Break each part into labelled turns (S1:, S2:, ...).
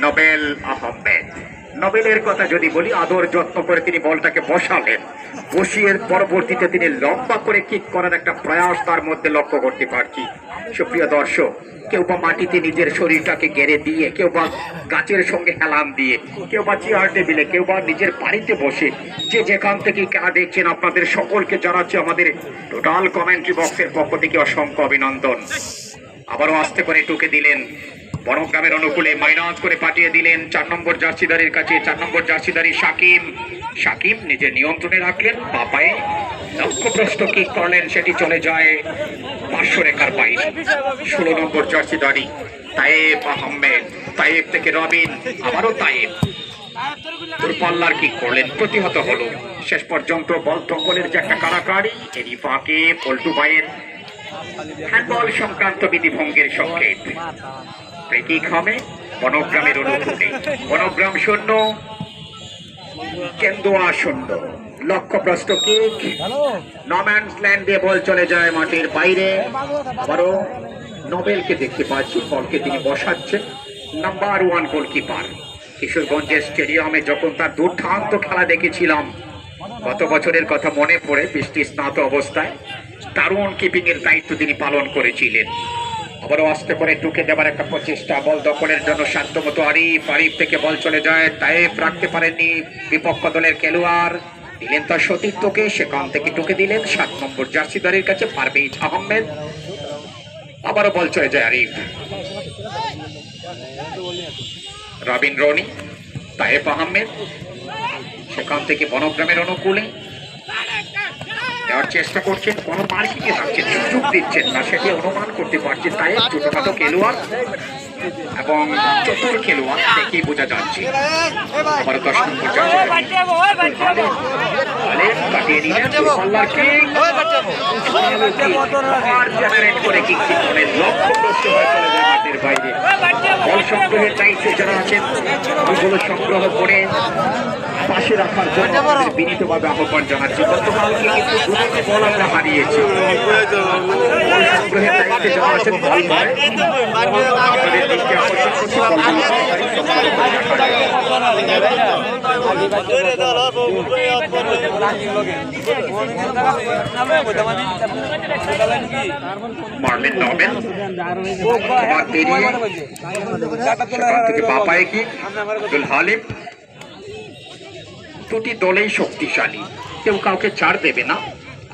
S1: Nobel, Ahmed. নোবেলের কথা যদি বলি, আদর, যত্ন করে তিনি বলটাকে বসালেন। বসিয়ে পরবর্তীতে তিনি লম্বা করে কিক করার একটা প্রয়াস তার মধ্যে লক্ষ্য করতে পারছি। সুপ্রিয় দর্শক, কেউ বা মাটিতে নিজের শরীরটাকে গেড়ে দিয়ে, কেউ বা গাছের সঙ্গে হেলান দিয়ে, কেউ বা চেয়ার টেবিলে কেউ বা নিজের বাড়িতে বসে, যে যেখান থেকে খেলা দেখছেন, আপনাদের সকলকে জানাচ্ছি আমাদের টোটাল কমেন্ট্রি বক্সের পক্ষ থেকে অসংখ্য অভিনন্দন। আবারও আস্তে করে টুকে দিলেন বনগ্রামের অনুকূলে মাইনাস করে পাঠিয়ে দিলেন চার নম্বর জার্সিদারির কাছে, চার নম্বর জার্সিদারি সাকিম সাকিম নিজের নিয়ন্ত্রণে রাখলেন বাপায়ে লক্ষ্যভ্রষ্ট কি করলেন, সেটি চলে যায় পাঁচশো রেখার বাইরে। ষোলো নম্বর জার্সিদারি তায়েব আহমেদ, তায়েব থেকে রবিন, আবারও তায়েব। দূরপাল্লার কি করলেন, প্রতিহত হলো। শেষ পর্যন্ত বল দখলের যে একটা কারাকারি, এরই ফাঁকে পল্টু ভাইয়ের হ্যান্ডবল সংক্রান্ত বিধিভঙ্গের সংকেত। ফ্রিকিক হবে বনগ্রামের অনুকূলে বনগ্রাম শূন্য, কেন্দুয়া শূন্য। লক্ষ্যভ্রষ্ট কিক নম্যান্স ল্যান্ড বল চলে যায় মাঠের বাইরে। আবারও নোবেলকে দেখতে পাচ্ছি বলকে তিনি বসাচ্ছেন। নাম্বার ওয়ান গোলকিপার কিশোরগঞ্জের স্টেডিয়ামে যখন তার দুর্দান্ত খেলা দেখেছিলাম, গত বছরের কথা মনে পড়ে বৃষ্টি স্নাত অবস্থায়। দারুণ কিপিং এর দায়িত্ব তিনি পালন করেছিলেন। আবারও আস্তে করে টুকে দেবার একটা প্রচেষ্টা। বল দখলের জন্য শান্তমতো আরিফ আরিফ থেকে বল চলে যায় তাইফ রাখতে পারেননি বিপক্ষ দলের খেলোয়াড়। দিলেন তার সতীর্থকে, সেখান থেকে টুকে দিলেন সাত নম্বর জার্সিদারির কাছে পারভেজ আহমেদ। আবারও বল চলে যায় আরিফ। রবিন রনি তাইফ আহমেদ। সেখান থেকে বনগ্রামের অনুকূলে দেওয়ার চেষ্টা করছেন কোনো মার্কিংয়ে থাকছেন সুযোগ দিচ্ছেন না সেটি অনুমান করতে পারছেন তাই ছোটখাটো খেলোয়াড় এবং চতুর খেলোয়াড় দেখেই বোঝা যাচ্ছে। আবার দশ নম্বর কাটিয়ে নিলেন পাল্লার কিক আর জেনারেট করে কিক করে লক্ষ্যগ্রস্ত হয়ে চলে যায় মাঠের বাইরে। বল সংগ্রহের দায়িত্বে যারা আছেন বলগুলো সংগ্রহ করে পাশে রাখার জন্য আমাদের বিনীতভাবে আহ্বান জানাচ্ছি। গতকালকে কিন্তু বল আমরা হারিয়েছি? সংগ্রহের দায়িত্বে যারা আছেন বল নয়। আপনাদের দৃষ্টি আকর্ষণ করছি বলগুলো সংগ্রহ করে রাখার জন্য। মারলেন নবেন আবার পেরিয়ে সেখান থেকে বাপায় কি? আব্দুল হালিম। দুটি দলেই শক্তিশালী। কেউ কাউকে ছাড় দেবে না।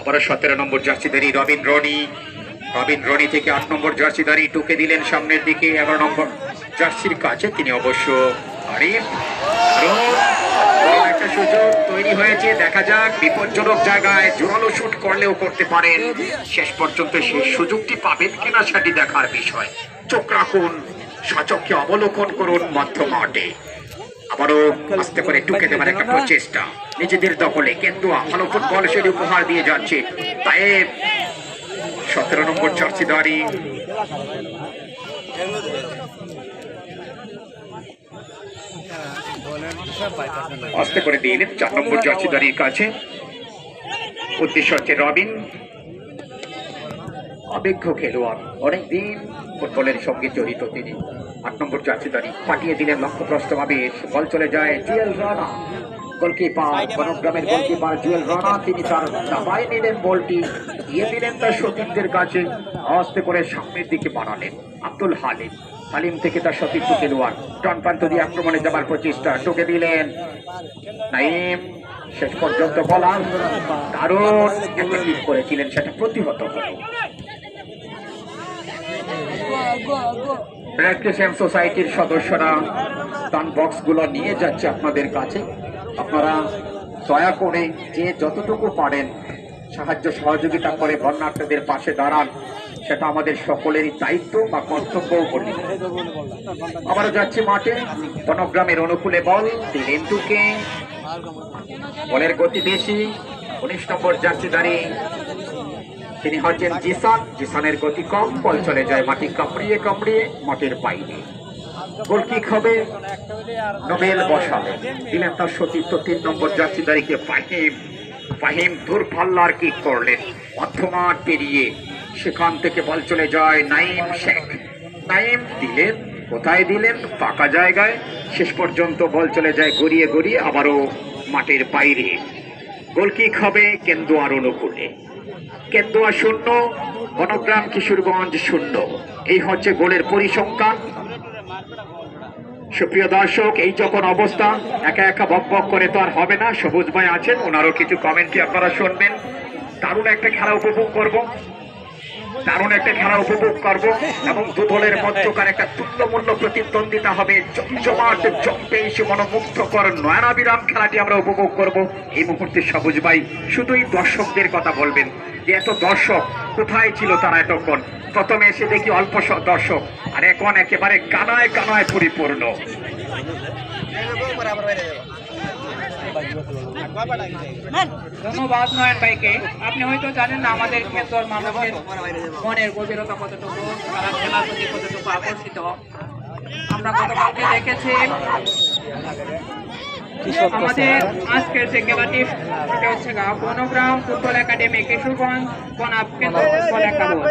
S1: আবার সতেরো নম্বর জার্সিদারি রবিন রনি। থেকে আট নম্বর জার্সিদারি টুকে দিলেন সামনের দিকে। এগারো নম্বর জার্সির কাছে তিনি অবশ্য আরিফ আরও একটা সুযোগ তৈরি হয়েছে। দেখা যাক, বিপজ্জনক জায়গায় করলেও করতে পারেন। শেষ পর্যন্ত সেই সুযোগটি পাবেন দেখার বিষয়। চোখ রাখুন, সচক্ষে অবলোকন করুন মধ্য মাঠে আবারও আস্তে করে টুকে দেবার একটা প্রচেষ্টা। নিজেদের দখলে কিন্তু ভালো ফুটবল সেটি উপহার দিয়ে যাচ্ছে। তাই সতেরো নম্বর জার্সিদারি আস্তে করে দিয়ে চার নম্বর জার্সিদারির কাছে। উদ্দেশ্য হচ্ছে রবিন। অভিজ্ঞ খেলোয়াড়। অনেকদিন ফুটবলের সঙ্গে জড়িত তিনি। আট নম্বর জার্সিদারি পাঠিয়ে দিলেন লক্ষ্যপ্রস্ত ভাবে বল চলে যায় জুয়েল রানা। গোলকিপার বনগ্রামের গোলকিপার জুয়েল রানা তিনি তার দাবায় নিলেন বলটি। দিয়ে দিলেন তার সতীর্থের কাছে। আস্তে করে সামনের দিকে বাড়ালেন আব্দুল হালিম। হালিম থেকে তার সতীর্থ খেলোয়াড় ডান প্রান্ত দিয়ে আক্রমণে যাবার প্রচেষ্টা টোকে দিলেন। নাইম শেষ পর্যন্ত বলার দারুণ একটা করেছিলেন সেটা প্রতিহত হলো। রেক্রিয়েশন সোসাইটির সদস্যরা দান বক্সগুলো নিয়ে যাচ্ছে আপনাদের কাছে। আপনারা দয়া করে যে যতটুকু পারেন সাহায্য সহযোগিতা করে বন্যার্থীদের পাশে দাঁড়ান, সেটা আমাদের সকলেরই দায়িত্ব বা কর্তব্য বলি আবারও যাচ্ছে মাঠে। বনগ্রামের অনুকূলে বল বলের গতি বেশি। উনিশ নম্বর জার্সিদারি তিনি হচ্ছেন জিসান। জিসানের গতি কম, বল চলে যায় মাটি কামড়িয়ে কামড়িয়ে মাটির বাইরে। গোলকিক হবে নোবেল বসাবে দিলেন তার সতীর্থ তিন নম্বর জার্সিদারিকে ফাহিম। ফাহিম দূরপাল্লার কিক করলেন। মধ্যমাঠ পেরিয়ে সেখান থেকে বল চলে যায় নাইম শেখ। নাইম দিলেন, কোথায় দিলেন? ফাঁকা জায়গায়। শেষ পর্যন্ত বল চলে যায় গড়িয়ে গড়িয়ে আবারও মাঠের বাইরে। গোলকিক হবে কেন্দুয়ার অনুকূলে। কেন্দুয়া শূন্য, বনগ্রাম কিশোরগঞ্জ শূন্য। এই হচ্ছে গোলের পরিসংখ্যান। সুপ্রিয় দর্শক, এই যখন অবস্থা, একা একা বক বক করে তো আর হবে না। সবুজ ভাই আছেন, ওনারও কিছু কমেন্টই আপনারা শুনবেন? দারুণ একটা খেলা উপভোগ করব। দারুণ একটা খেলা উপভোগ করব। এবং দু দলের মধ্যকার একটা তুল্যমূল্য প্রতিদ্বন্দ্বিতা হবে। জমজমাট জম্পেশ মনোমুগ্ধকর নয়নাবিরাম খেলাটি আমরা উপভোগ করব। এই মুহূর্তে সবুজ ভাই, শুধুই দর্শকদের কথা বলবেন যে এত দর্শক কোথায় ছিল তারা এতক্ষণ? প্রথমে এসে দেখি অল্প দর্শক, আর এখন একেবারে কানায় কানায় পরিপূর্ণ।
S2: ধন্যবাদ নয়ন ভাইকে। আপনি হয়তো জানেন না, আমাদের ক্ষেত্র মানুষের মনের গভীরতা কতটুকু, তারা খেলার প্রতি কতটুকু আকর্ষিত। আমরা গতকালকে দেখেছি, আমাদের আজকের যে খেলাটি সেটা হচ্ছে গা, বনগ্রাম ফুটবল একাডেমি, কিশোরগঞ্জ বনাব কেন্দ্র ফুটবল একাদশ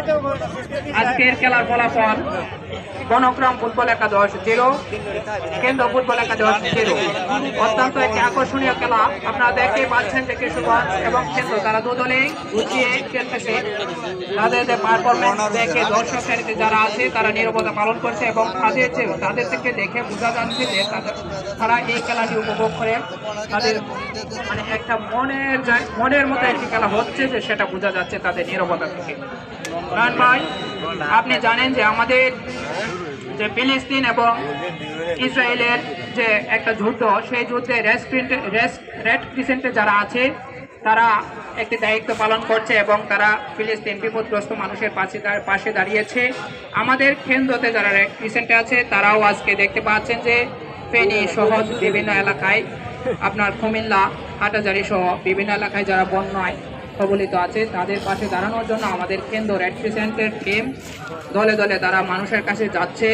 S2: আজকের খেলার ফলাফল বনগ্রাম ফুটবল একাদশ জিরো, কেন্দ্র ফুটবল একাদশ জিরো। অত্যন্ত একটি আকর্ষণীয় খেলা। আপনারা দেখতে পাচ্ছেন যে কিশোরগঞ্জ এবং কেন্দ্র, তারা দুদলেই গুছিয়ে খেলতেছে। তাদের যে পারফরমেন্স দেখে দর্শক শ্রেণীতে যারা আছে, তারা নিরবতা পালন করছে এবং তাদের যে, তাদের থেকে দেখে বোঝা যাচ্ছে যে তাদের, তারা এই খেলাটি উপভোগ করে। তাদের মানে একটা মনের মনের মতো একটি খেলা হচ্ছে যে সেটা বোঝা যাচ্ছে তাদের নিরবতা থেকে। রান ভাই আপনি জানেন যে আমাদের যে ফিলিস্তিন এবং ইসরায়েলের যে একটা যুদ্ধ, সেই যুদ্ধে রেস্টুরেন্টে রেড ক্রিসেন্টে যারা আছে, তারা একটি দায়িত্ব পালন করছে এবং তারা ফিলিস্তিন বিপদগ্রস্ত মানুষের পাশে পাশে দাঁড়িয়েছে। আমাদের কেন্দ্রতে যারা রেড ক্রিসেন্টে আছে, তারাও আজকে দেখতে পাচ্ছেন যে ফেনী সহ বিভিন্ন এলাকায়, আপনার কুমিল্লা হাটাজারি সহ বিভিন্ন এলাকায় যারা বন্যায় কবলিত আছে। তাদের পাশে দাঁড়ানোর জন্য আমাদের কেন্দ্র রেড ক্রিসেন্টের টিম দলে দলে তারা মানুষের কাছে যাচ্ছে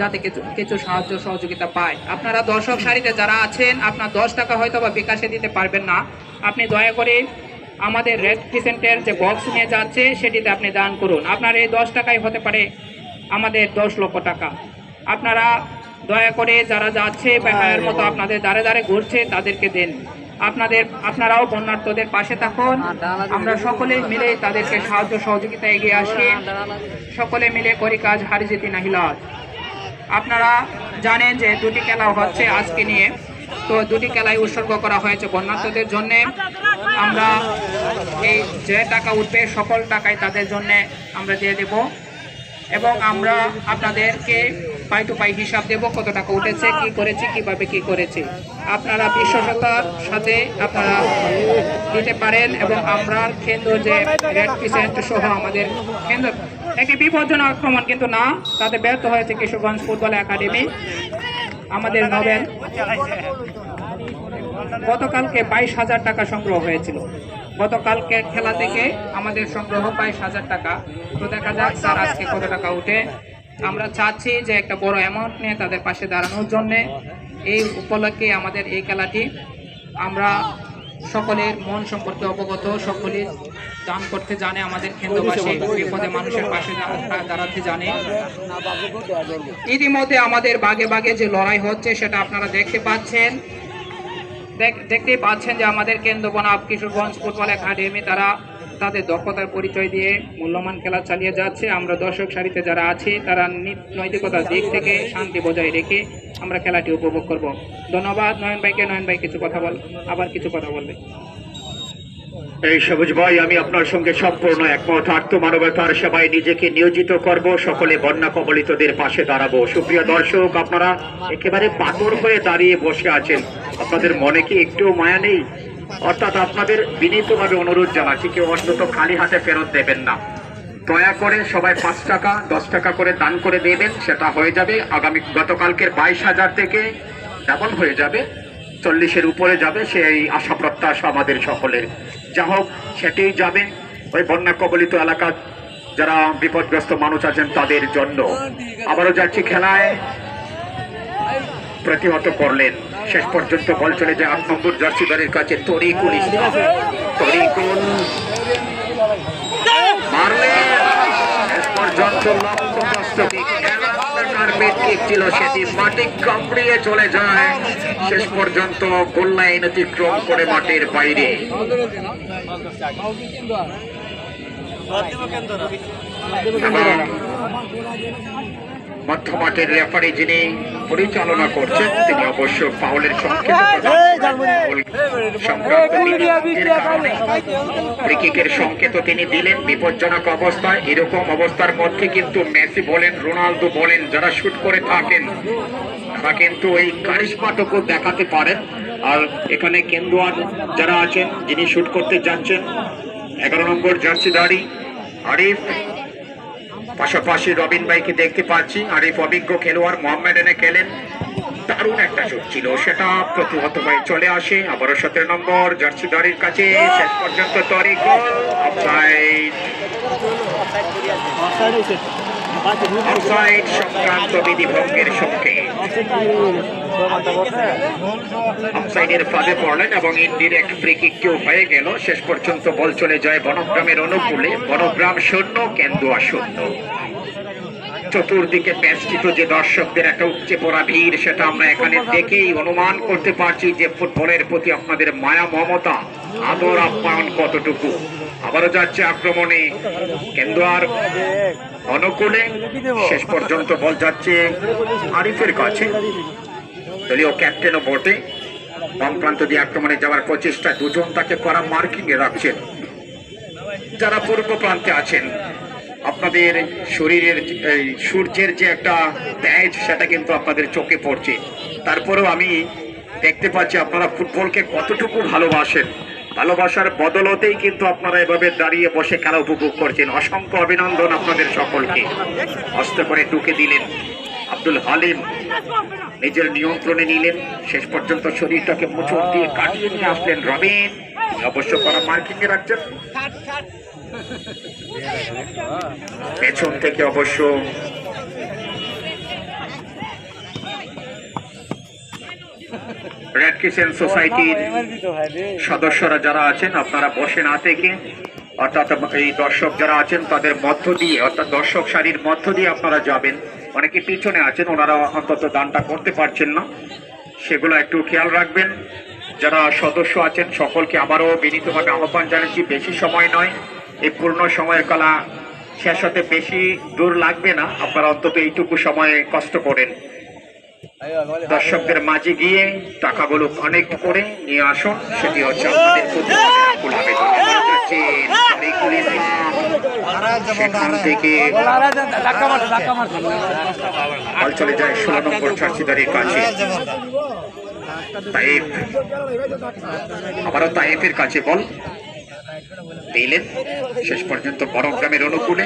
S2: যাতে কিছু কিছু সাহায্য সহযোগিতা পায়। আপনারা দর্শক সারিতে যারা আছেন, আপনার দশ টাকা হয়তো বা বিকাশে দিতে পারবেন না। আপনি দয়া করে আমাদের রেড ক্রিসেন্টের যে বক্স নিয়ে যাচ্ছে, সেটিতে আপনি দান করুন। আপনার এই দশ টাকাই হতে পারে আমাদের দশ লক্ষ টাকা। আপনারা দয়া করে যারা যাচ্ছে বা মতো আপনাদের দাঁড়ে দাঁড়ে ঘুরছে, তাদেরকে দেন। আপনাদের, আপনারাও বন্যার্থদের পাশে থাকুন। আমরা সকলে মিলে তাদেরকে সাহায্য সহযোগিতা এগিয়ে আসি। সকলে মিলে করি কাজ, হারি যেতে নাহিলাজ আপনারা জানেন যে দুটি খেলা হচ্ছে আজকে নিয়ে। তো দুটি খেলায় উৎসর্গ করা হয়েছে বন্যার্থদের জন্য। আমরা এই যে টাকা উঠবে, সকল টাকায় তাদের জন্য আমরা দিয়ে দেব। এবং আমরা আপনাদেরকে পাই টু পাই হিসাব দেব, কত টাকা উঠেছে, কি করেছে, কীভাবে কি করেছে। আপনারা বিশ্বসতার সাথে আপনারা দিতে পারেন এবং আমরা কেন্দ্র যে রেড ক্রিসেন্ট সহ আমাদের কেন্দ্র, একে বিপজ্জনক আক্রমণ, কিন্তু না, তাতে ব্যর্থ হয়েছে কিশোরগঞ্জ ফুটবল একাডেমি। আমাদের নোবেল, গতকালকে বাইশ হাজার টাকা সংগ্রহ হয়েছিল। গতকালকে খেলা থেকে আমাদের সংগ্রহ বাইশ হাজার টাকা। তো দেখা যাক স্যার আজকে কত টাকা উঠে। আমরা চাচ্ছি যে একটা বড় অ্যামাউন্ট নিয়ে তাদের পাশে দাঁড়ানোর জন্যে। এই উপলক্ষে আমাদের এই খেলাটি আমরা সকলের মন সম্পর্কে অবগত সকলে দান করতে জানে আমাদের কেন্দ্রবাসী, বিপদে মানুষের পাশে দাঁড়াতে জানে। ইতিমধ্যে আমাদের বাগে বাগে যে লড়াই হচ্ছে সেটা আপনারা দেখতে পাচ্ছেন। দেখ- দেখতেই পাচ্ছেন যে আমাদের কেন্দ্র বনাব কিশোরগঞ্জ ফুটবল একাডেমি, তারা তাদের দক্ষতার পরিচয় দিয়ে মূল্যবান খেলা চালিয়ে যাচ্ছে। আমরা দর্শক সারিতে যারা আছি, তারা নৈতিকতার দিক থেকে শান্তি বজায় রেখে আমরা খেলাটি উপভোগ করব। ধন্যবাদ, নয়ন ভাইকে। নয়ন ভাই, কিছু কথা বল। আবার কিছু কথা বলবে।
S1: এই সবুজ ভাই, আমি আপনার সঙ্গে সম্পূর্ণ একমত। আত্মমানবতার সেবায় নিজেকে নিয়োজিত করব। সকলে বন্যা কবলিতদের পাশে দাঁড়াবো। সুপ্রিয় দর্শক, আপনারা একেবারে পাথর হয়ে দাঁড়িয়ে বসে আছেন। আপনাদের মনে কি একটু মায়া নেই? অর্থাৎ আপনাদের বিনীতভাবে অনুরোধ জানাচ্ছি, কেউ অন্তত খালি হাতে ফেরত দেবেন না। দয়া করে সবাই পাঁচ টাকা, দশ টাকা করে দান করে দেবেন, সেটা হয়ে যাবে। আগামী গতকালকের বাইশ হাজার থেকে ডাবল হয়ে যাবে, চল্লিশের উপরে যাবে, সেই আশা প্রত্যাশা আমাদের সকলের। যা হোক, সেটাই যাবে। ওই বন্যা কবলিত এলাকা, যারা বিপদগ্রস্ত মানুষ আছেন, তাদের জন্য। আবারও যাচ্ছি খেলায়। প্রতিহত করলেন। শেষ পর্যন্ত বল চলে যায় আট নম্বর জার্সিদারের কাছে। তরিকুল ইসলাম। তরিকুল মারলেন শেষ পর্যন্ত ছিল সেটি। মাটি কামড়িয়ে চলে যায়। শেষ পর্যন্ত গোল লাইন অতিক্রম করে মাটির বাইরে। এবং মধ্য মাঠের রেফারি যিনি পরিচালনা করছেন তিনি অবশ্য ফাউলের সংকেত সংক্রান্ত কারণে ফ্রি সংকেত তিনি দিলেন। বিপজ্জনক অবস্থায় এরকম অবস্থার মধ্যে কিন্তু মেসি বলেন রোনালদো বলেন যারা শুট করে থাকেন তারা কিন্তু এই কারিশমাটুকু দেখাতে পারেন। আর এখানে কেন্দুয়ার যারা আছেন যিনি শুট করতে যাচ্ছেন এগারো নম্বর জার্সি জার্সিদারি আরিফ পাশাপাশি রবিন ভাইকে দেখতে পাচ্ছি আর এই অভিজ্ঞ খেলোয়াড় মোহাম্মদ এনে খেলেন। দারুণ একটা শুট ছিল সেটা প্রতিহত হয়ে চলে আসে। আবারও সতেরো নম্বর জার্সি জার্সিদারির কাছে শেষ পর্যন্ত তরি গোল অফসাইড অফসাইড সংক্রান্ত বিধি ভঙ্গের সঙ্গে। অফসাইডের ফাঁদে পড়লেন এবং ইনডিরেক্ট ফ্রি কিক কেউ হয়ে গেল। শেষ পর্যন্ত বল চলে যায় বনগ্রামের অনুকূলে। বনগ্রাম শূন্য, কেন্দুয়া শূন্য। চতুর্দিকে বেষ্টিত যে দর্শকদের একটা উপচে পড়া ভিড়, সেটা আমরা এখানে দেখেই অনুমান করতে পারছি যে ফুটবলের প্রতি আপনাদের মায়া, মমতা, আদর, আপ্যায়ন কতটুকু। আবারও যাচ্ছে আক্রমণে। কেন্দ্র আর অনুকূলে শেষ পর্যন্ত বল যাচ্ছে আরিফের কাছে। দলীয় ক্যাপ্টেনও বটে। বাম প্রান্ত দিয়ে আক্রমণে যাওয়ার প্রচেষ্টা, দুজন তাকে করা মার্কিং এ রাখছেন। যারা পূর্ব প্রান্তে আছেন, আপনাদের শরীরের সূর্যের যে একটা তেজ সেটা কিন্তু আপনাদের চোখে পড়ছে। তারপরেও আমি দেখতে পাচ্ছি আপনারা ফুটবলকে কতটুকু ভালোবাসেন। ভালোবাসার বদলতেই কিন্তু আপনারা এভাবে দাঁড়িয়ে বসে খেলা উপভোগ করছেন। অসংখ্য অভিনন্দন আপনাদের সকলকে। হস্ত করে টুকে দিলেন আব্দুল হালিম। নিজের নিয়ন্ত্রণে নিলেন। শেষ পর্যন্ত শরীরটাকে মোচড় দিয়ে কাটিয়ে নিয়ে আসলেন রবিন অবশ্য করা মার্কিং এ রাখছেন। পেছন থেকে অবশ্য রেড কিচেন সোসাইটির সদস্যরা যারা আছেন আপনারা বসে না থেকে অর্থাৎ এই দর্শক যারা আছেন তাদের মধ্য দিয়ে অর্থাৎ দর্শক সারির মধ্য দিয়ে আপনারা যাবেন। অনেকে পিছনে আছেন ওনারা অন্তত দানটা করতে পারছেন না। সেগুলো একটু খেয়াল রাখবেন। যারা সদস্য আছেন সকলকে আবারও বিনীতভাবে আহ্বান জানাচ্ছি বেশি সময় নয়। এই পূর্ণ সময়ের কলা শেষ হতে বেশি দূর লাগবে না। আপনারা অন্তত এইটুকু সময়ে কষ্ট করেন। দর্শকদের মাঝে গিয়ে টাকাগুলো কানেক্ট করে নিয়ে আসুন। সেটি হচ্ছে বল চলে যায়, ষোলো নম্বর চাষিদারের কাছে। তাইফ, আবারও তাইফের কাছে বল। দিলেন। শেষ পর্যন্ত বড়গ্রামের অনুকূলে।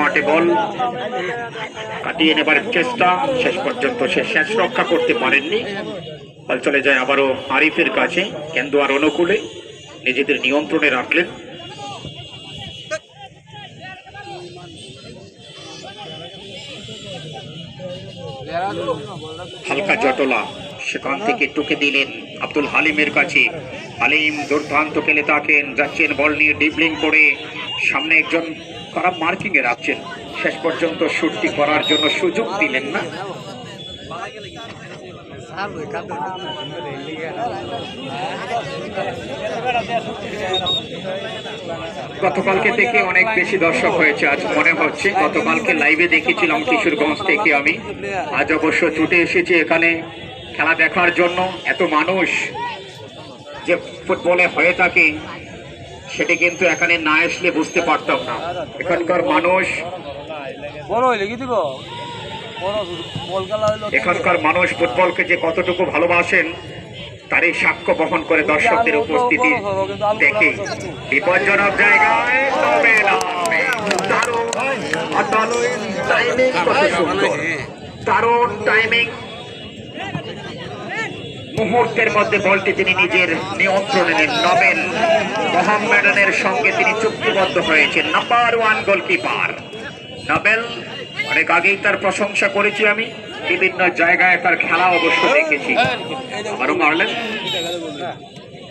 S1: মাঠে বল। কাটিয়ে নেবার চেষ্টা। শেষ পর্যন্ত সে শেষ রক্ষা করতে পারেননি। বল চলে যায় আবারও আরিফের কাছে কেন্দুয়ার অনুকূলে। নিজেদের নিয়ন্ত্রণে রাখলেন। হালকা জটলা। সেখান থেকে টুকে দিলেন আব্দুল হালিমের কাছে। হালিম দুর্দান্ত খেলে থাকেন, যাচ্ছেন বল নিয়ে ডিবলিং করে। সামনে একজন খারাপ মার্কিং এ রাখছেন। শেষ পর্যন্ত শুটটি করার জন্য সুযোগ দিলেন না। গতকালকে থেকে অনেক বেশি দর্শক হয়েছে, আজ মনে হচ্ছে। গতকালকে লাইভে দেখেছিলাম কিশোরগঞ্জ থেকে আমি। আজ অবশ্য ছুটে এসেছি এখানে। খেলা দেখার জন্য এত মানুষ যে ফুটবলে হয়ে থাকে সেটি কিন্তু এখানে না আসলে বুঝতে পারতাম না। এখানকার মানুষ এখানকার মানুষ ফুটবলকে যে কতটুকু ভালোবাসেন তারই সাক্ষ্য বহন করে দর্শকদের উপস্থিতি দেখে। বিপজ্জনক জায়গায় দারুণ টাইমিং দারুণ টাইমিং মুহূর্তের মধ্যে বলটি তিনি নিজের নিয়ন্ত্রণে নেন। নবেন মোহাম্মেডানের সঙ্গে তিনি চুক্তিবদ্ধ হয়েছেন। Number one goalkeeper. নবেল, অনেক আগেই তার প্রশংসা করেছি আমি। বিভিন্ন জায়গায় তার খেলা অবশ্য দেখেছি। আবারও মারলেন।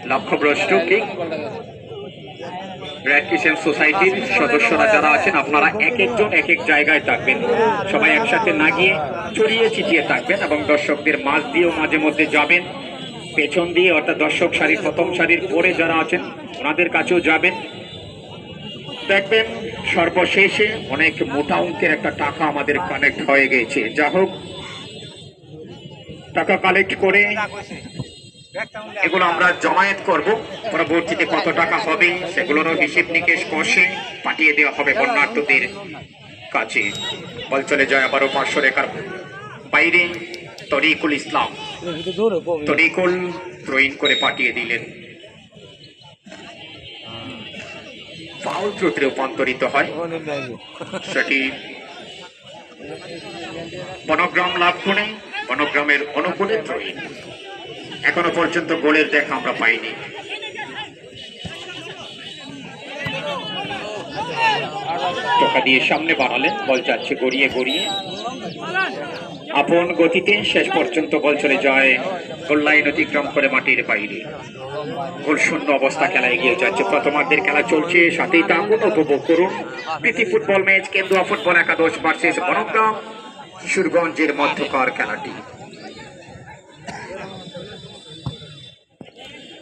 S1: লক্ষ্যভ্রষ্ট কিক। রেড কিচেন সোসাইটির সদস্যরা যারা আছেন, আপনারা এক একজন এক এক জায়গায় থাকবেন। সবাই একসাথে না গিয়ে ছড়িয়ে ছিটিয়ে থাকবেন এবং দর্শকদের মাঝ দিয়েও মাঝে মধ্যে যাবেন। পেছন দিয়ে অর্থাৎ দর্শক সারির, প্রথম সারির পরে যারা আছেন, ওনাদের কাছেও যাবেন। দেখবেন সর্বশেষে অনেক মোটা অঙ্কের একটা টাকা আমাদের কানেক্ট হয়ে গেছে। যা হোক, টাকা কালেক্ট করে এগুলো আমরা জমায়েত করব। পরবর্তীতে কত টাকা হবে সেগুলোরও হিসেব নিকেশ কষে পাঠিয়ে দেওয়া হবে বন্যার্থদের কাছে। বল চলে যায় আবারও পাঁচশো রেখার বাইরে। তরিকুল ইসলাম। তরিকুল প্রইন করে পাঠিয়ে দিলেন। ফাউল ত্রুটি রূপান্তরিত হয়। সেটি বনগ্রাম লাভ করে, বনগ্রামের অনুকূলে প্রহীন এখনও পর্যন্ত গোলের দেখা আমরা পাইনি। টোকা দিয়ে সামনে বাড়ালেন বল যাচ্ছে গড়িয়ে গড়িয়ে। আপন গতিতে শেষ পর্যন্ত বল চলে যায় গোল লাইন অতিক্রম করে মাটির বাইরে। গোল শূন্য অবস্থা খেলা এগিয়ে যাচ্ছে। প্রথমার্ধের খেলা চলছে, সাথেই টাঙ্গুন উপভোগ করুন। প্রীতি ফুটবল ম্যাচ, কেন্দুয়া ফুটবল একাদশ ভার্সেস বনগ্রাম, কিশোরগঞ্জের মধ্যকার খেলাটি।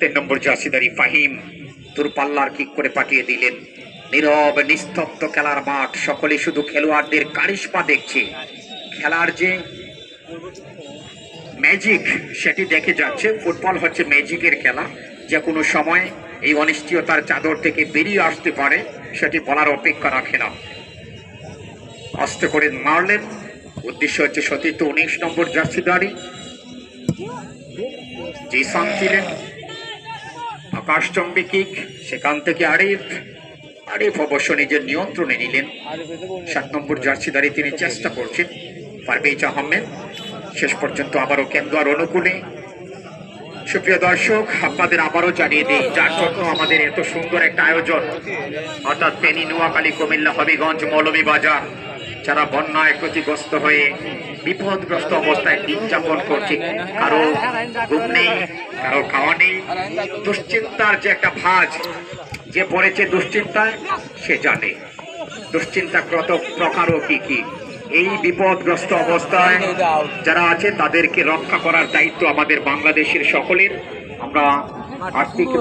S1: তিন নম্বর জাসিদারি ফাহিম। দূরপাল্লার কিক করে পাঠিয়ে দিলেন। নীরব, নিস্তব্ধ খেলার মাঠ, সকলে শুধু খেলোয়াড়দের কারিশমা দেখছে। খেলার যে ম্যাজিক, সেটি দেখে যাচ্ছে। ফুটবল হচ্ছে ম্যাজিকের খেলা। যে কোনো সময় এই অনিশ্চয়তার চাদর থেকে বেরিয়ে আসতে পারে, সেটি বলার অপেক্ষা রাখে না। আস্তে করে মারলেন। উদ্দেশ্য হচ্ছে সতীর্থ উনিশ নম্বর জার্সিদারি। জিসান ছিলেন। আকাশচম্বী কিক সেখান থেকে আরিফ আরিফ অবশ্য নিজের নিয়ন্ত্রণে নিলেন। সাত নম্বর জার্সিদারি তিনি চেষ্টা করছেন। পারভেজ আহমেদ, শেষ পর্যন্ত আবারও কেন্দ্র অনুকূলে। সুপ্রিয় দর্শক, আপনাদের আবারও জানিয়ে দিই যার জন্য আমাদের এত সুন্দর একটা আয়োজন। অর্থাৎ ফেনী, নোয়াখালী, কুমিল্লা, হবিগঞ্জ, মৌলভীবাজার, যারা বন্যায় ক্ষতিগ্রস্ত হয়ে বিপদগ্রস্ত অবস্থায় দিন যাপন করছে। কারও ঘুম নেই কারও খাওয়া নেই। দুশ্চিন্তার যে একটা ভাজ যে পড়েছে দুশ্চিন্তায়, সে জানে। দুশ্চিন্তা কত প্রকার ও কি কি? এই বিপদগ্রস্ত অবস্থায় যারা আছে, তাদেরকে রক্ষা করার দায়িত্ব আমাদের বাংলাদেশের সকলের। আমরা আর্থিক